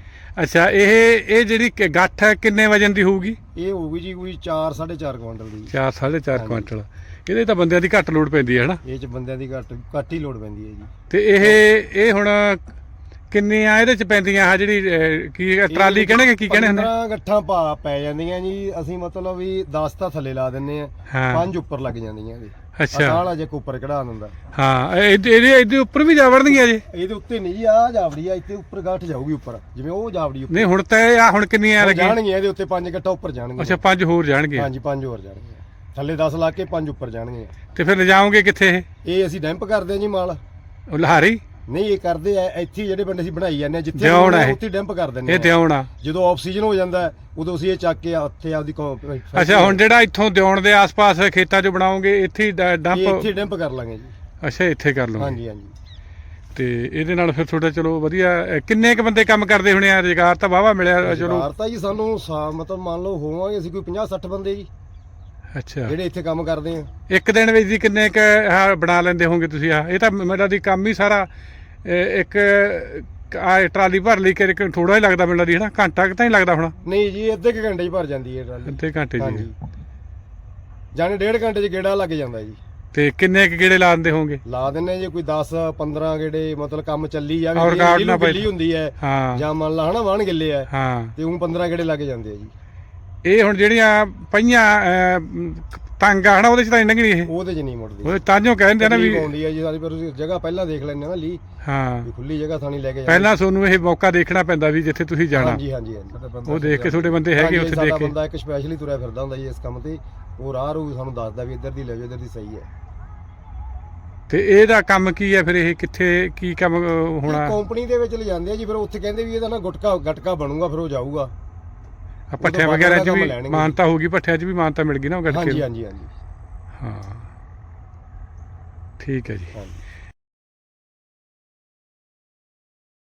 S1: ਅੱਛਾ ਇਹ ਇਹ ਜਿਹੜੀ ਕਿ ਗੱਠ ਹੈ, ਕਿੰਨੇ ਵਜਨ ਦੀ ਹੋਊਗੀ?
S5: ਇਹ ਹੋਊਗੀ ਜੀ ਕੋਈ 4 4.5 ਕੁਇੰਟਲ ਦੀ।
S1: 4 4.5
S5: ਹਾਂਜੀ।
S1: ਕੁਇੰਟਲ ਇਹਦੇ ਤਾਂ ਬੰਦਿਆਂ ਦੀ ਘੱਟ ਲੋਡ ਪੈਂਦੀ ਹੈ ਹਨਾ?
S5: ਇਹ ਚ ਬੰਦਿਆਂ ਦੀ ਘੱਟ ਘੱਟ ਹੀ ਲੋਡ ਪੈਂਦੀ ਹੈ ਜੀ।
S1: ਤੇ ਇਹ ਇਹ ਹੁਣ ਕਿੰਨੀਆਂ ਇਹਦੇ ਚ ਪੈਂਦੀਆਂ ਆ ਜਿਹੜੀ ਅਹ, ਕੀ ਹੈ, ਟਰਾਲੀ ਕਹਿੰਦੇ ਕੀ ਕਹਿੰਦੇ ਹੁੰਦੇ?
S5: 15 ਗੱਠਾਂ ਪਾ ਪੈ ਜਾਂਦੀਆਂ ਜੀ। ਅਸੀਂ ਮਤਲਬ ਵੀ 10 ਤਾਂ ਥੱਲੇ ਲਾ ਦਿੰਨੇ ਆ।
S1: ਹਾਂ।
S5: ਪੰਜ ਉੱਪਰ ਲੱਗ ਜਾਂਦੀਆਂ ਜੀ।
S1: ਅੱਛਾ।
S5: ਅਕਾਲ ਅਜੇ ਉੱਪਰ ਕਢਾ ਦਿੰਦਾ।
S1: ਹਾਂ ਇਹ- ਇਹਦੇ ਇਹਦੇ ਉੱਪਰ ਵੀ ਜਾ ਵੜਨਗੀਆਂ ਜੀ?
S5: ਇਹਦੇ ਉੱਤੇ ਨਹੀਂ ਜੀ ਆ ਜਾਵੜੀ ਆ ਇੱਥੇ ਉੱਪਰ ਗੱਠ ਜਾਊਗੀ ਉੱਪਰ। ਜਿਵੇਂ ਉਹ ਜਾਵੜੀ ਉੱਪਰ।
S1: ਨਹੀਂ ਹੁਣ ਤਾਂ ਇਹ ਆ ਹੁਣ ਕਿੰਨੀਆਂ
S5: ਉਹ
S1: ਲੱਗੀਆਂ?
S5: ਜਾਣਗੀਆਂ ਇਹਦੇ ਉੱਤੇ ਪੰਜ ਗੱਠਾਂ ਉੱਪਰ ਜਾਣਗੀਆਂ।
S1: ਅੱਛਾ ਪੰਜ ਹੋਰ ਜਾਣਗੇ
S5: ਹਾਂਜੀ ਪੰਜ ਹੋਰ ਜਾਣਗੀਆਂ। ਥੱਲੇ 10 ਲਾ ਕੇ ਪੰਜ ਉੱਪਰ ਜਾਣਗੀਆਂ।
S1: ਤੇ ਫਿਰ ਲਿਜਾਓਗੇ ਕਿੱਥੇ ਇਹ?
S5: ਇਹ ਅਸੀਂ ਡੈਂਪ ਕਰਦੇ ਜੀ ਮਾਲ।
S1: ਉਹ ਲਹਾਰੀ?
S5: ਨਹੀਂ ਇਹ ਕਰਦੇ ਆ ਇੱਥੇ ਜਿਹੜੇ ਬੰਦੇ ਅਸੀਂ ਬਣਾਈ ਜਾਂਦੇ ਆ ਜਿੱਥੇ
S1: ਦਿਉਣ।
S5: ਉੱਥੇ ਡੈਂਪ ਕਰ ਦਿੰਦੇ
S1: ਇਹ ਤੇ ਆਉਣਾ
S5: ਜਦੋਂ ਆਫ ਸੀਜ਼ਨ ਹੋ ਜਾਂਦਾ ਹੈ, ਉਦੋਂ ਅਸੀਂ ਇਹ ਚੱਕ ਕੇ ਉੱਥੇ ਆਪਦੀ ਕੌ-
S1: ਅੱਛਾ ਹੁਣ ਜਿਹੜਾ ਇੱਥੋਂ ਦਿਉਣ ਦੇ ਆਸ-ਪਾਸ ਖੇਤਾਂ 'ਚ ਬਣਾਓਗੇ ਇੱਥੇ ਹੀ ਡ-
S5: ਇਹ ਇੱਥੇ ਡੈਂਪ ਕਰ ਲਾਂਗੇ ਜੀ।
S1: ਅੱਛਾ ਇੱਥੇ ਕਰ ਲਵਾਂਗੇ
S5: ਹਾਂਜੀ ਹਾਂਜੀ।
S1: ਤੇ ਇਹਦੇ ਨਾਲ ਫਿਰ ਤੁਹਾਡਾ ਚਲੋ ਵਧੀਆ ਅਹ ਕਿੰਨੇ ਕ ਬੰਦੇ ਕੰਮ ਕਰਦੇ ਹੋਣੇ ਆ? ਰੁਜ਼ਗਾਰ ਤਾਂ ਵਾਵਾ ਮਿਲਿਆ ਚਲੋ।
S5: ਰੁਜ਼ਗਾਰ ਤਾਂ ਜੀ ਸਾਨੂੰ ਸਾ- ਮਤਲਬ ਮੰਨ ਲਓ ਹੋਵਾਂਗੇ ਅਸੀਂ ਕੋਈ 50 60 ਬੰਦੇ ਜੀ
S1: ਅੱਛਾ।
S5: ਜਿਹੜੇ ਇੱਥੇ ਕੰਮ ਕਰਦੇ ਆ।
S1: ਇੱਕ ਦਿਨ ਵਿੱਚ ਦੀ ਕਿੰਨੇ ਕ ਬਣਾ ਲੈਂਦੇ ਹੋਗੇ ਤੁਸੀਂ? ਆ ਇਹ ਤਾਂ ਮੇਰਾ ਦੀ ਕੰਮ ਹੀ ਸਾਰਾ ਇੱਕ ਆ ਟਰਾਲੀ ਭਰ ਲਈ ਕਿ ਥੋੜਾ ਹੀ ਲੱਗਦਾ ਮੈਨੂੰ ਲੱਗਦੀ ਹੈ ਨਾ ਘੰਟਾ ਕੁ ਤਾਂ ਹੀ ਲੱਗਦਾ ਹੋਣਾ।
S5: ਨਹੀਂ ਜੀ ਅੱਧੇ ਕੁ ਘੰਟੇ 'ਚ ਭਰ ਜਾਂਦੀ ਹੈ ਟਰਾਲੀ।
S1: ਅੱਧੇ ਘੰਟੇ ਜੀ।
S5: ਹਾਂਜੀ। ਡੇਢ ਘੰਟੇ 'ਚ ਗੇੜਾ ਲੱਗ ਜਾਂਦਾ ਜੀ।
S1: ਤੇ ਕਿੰਨੇ ਕੁ ਗੇੜੇ ਲਾ ਦਿੰਦੇ ਹੋਵੋਗੇ
S5: ਲਾ ਦਿੰਨੇ ਜੇ ਕੋਈ 10 15 ਗੇੜੇ ਮਤਲਬ ਕੰਮ ਚੱਲੀ ਜਾਵੇ
S1: ਔਰ
S5: ਜੇ
S1: ਕਾਟ ਨਾ
S5: ਲੀਲੂ
S1: ਪਏ।
S5: ਗਿੱਲੀ ਹੁੰਦੀ ਹੈ।
S1: ਹਾਂ।
S5: ਜਾਂ ਮੰਨ ਲਾ ਹਨਾ ਵਾਣ ਗਿੱਲੇ ਆ
S1: ਹਾਂ।
S5: ਤੇ ਉਹ 15 ਗੇੜੇ ਲੱਗ ਜਾਂਦੇ ਆ ਜੀ।
S1: ਇਹ ਹੁਣ ਜਿਹੜੀਆਂ ਪਈਆਂ ਅਹ, ਤੰਗ ਆ ਹਨਾ ਉਹਦੇ ਚ ਤਾਂ ਇੰਨਾ ਨਹੀਂ ਇਹ?
S5: ਉਹਦੇ 'ਚ ਨਹੀਂ ਮੁੜਦੀ।
S1: ਉਹ ਤਾਂਜੋ ਕਹਿੰਦੇ ਆ ਨਾ ਵੀ
S5: ਤਕਲੀਫ ਆਉਂਦੀ ਹੈ ਜੀ ਸਾਡੀ ਪਰ ਤੁਸੀਂ ਜਗ੍ਹਾ ਪਹਿਲਾਂ ਦੇਖ ਲੈਣੇ ਨਾ ਲੀ।
S1: ਹਾਂ।
S5: ਵੀ ਖੁੱਲੀ ਜਗ੍ਹਾ ਥਾਣੀ ਲੈ ਕੇ ਜਾਂਦੇ
S1: ਪਹਿਲਾਂ ਤੁਹਾਨੂੰ ਇਹ ਮੌਕਾ ਦੇਖਣਾ ਪੈਂਦਾ ਵੀ ਜਿੱਥੇ ਤੁਸੀਂ ਜਾਣਾ।
S5: ਹਾਂਜੀ ਹਾਂਜੀ ਹਾਂਜੀ।
S1: ਉਹ ਦੇਖ ਕੇ ਤੁਹਾਡੇ ਬੰਦੇ ਹੈਗੇ
S5: ਹਾਂਜੀ,
S1: ਉੱਥੇ
S5: ਸਾਡਾ
S1: ਦੇਖ ਕੇ।
S5: ਬੰਦਾ ਇੱਕ ਸਪੈਸ਼ਲੀ ਤੁਰਿਆ ਫਿਰਦਾ ਹੁੰਦਾ ਜੀ ਇਸ ਕੰਮ ਤੇ। ਉਹ ਰਾਹ ਰੂ ਸਾਨੂੰ ਦੱਸਦਾ ਵੀ ਇੱਧਰ ਦੀ ਲੈ ਜਾਓ ਇੱਧਰ ਦੀ ਸਹੀ ਹੈ।
S1: ਤੇ ਇਹਦਾ ਕੰਮ ਕੀ ਹੈ ਫਿਰ ਇਹ ਕਿੱਥੇ ਕੀ ਕੰਮ ਅਹ, ਹੋਣਾ?
S5: ਕੰਪਨੀ ਦੇ ਵਿੱਚ ਲੈ ਜਾਂਦੇ ਆ ਜੀ ਫਿਰ ਉੱਥੇ ਕਹਿੰਦੇ ਵੀ ਇਹਦਾ ਨਾ ਗੁਟਕਾ ਗਟਕਾ ਬਣੂਗਾ ਫਿਰ ਉਹ ਜਾਊਗਾ।
S1: ਆ ਭੱਠਿਆਂ
S5: ਬਾਅਦ
S1: ਵਗੈਰਾ ਚ
S5: ਕੰਮ
S1: ਵੀ
S5: ਲੈਣਗੇ।
S1: ਮਾਨਤਾ ਹੋਗੀ ਭੱਠਿਆਂ ਚ ਵੀ ਮਾਨਤਾ ਮਿਲ ਗਈ ਨਾ ਉਹ
S5: ਹਾਂਜੀ
S1: ਗਟਕੇ
S5: ਹਾਂਜੀ ਹਾਂਜੀ।
S1: ਹਾਂ। ਠੀਕ ਹੈ ਜੀ।
S5: ਹਾਂਜੀ।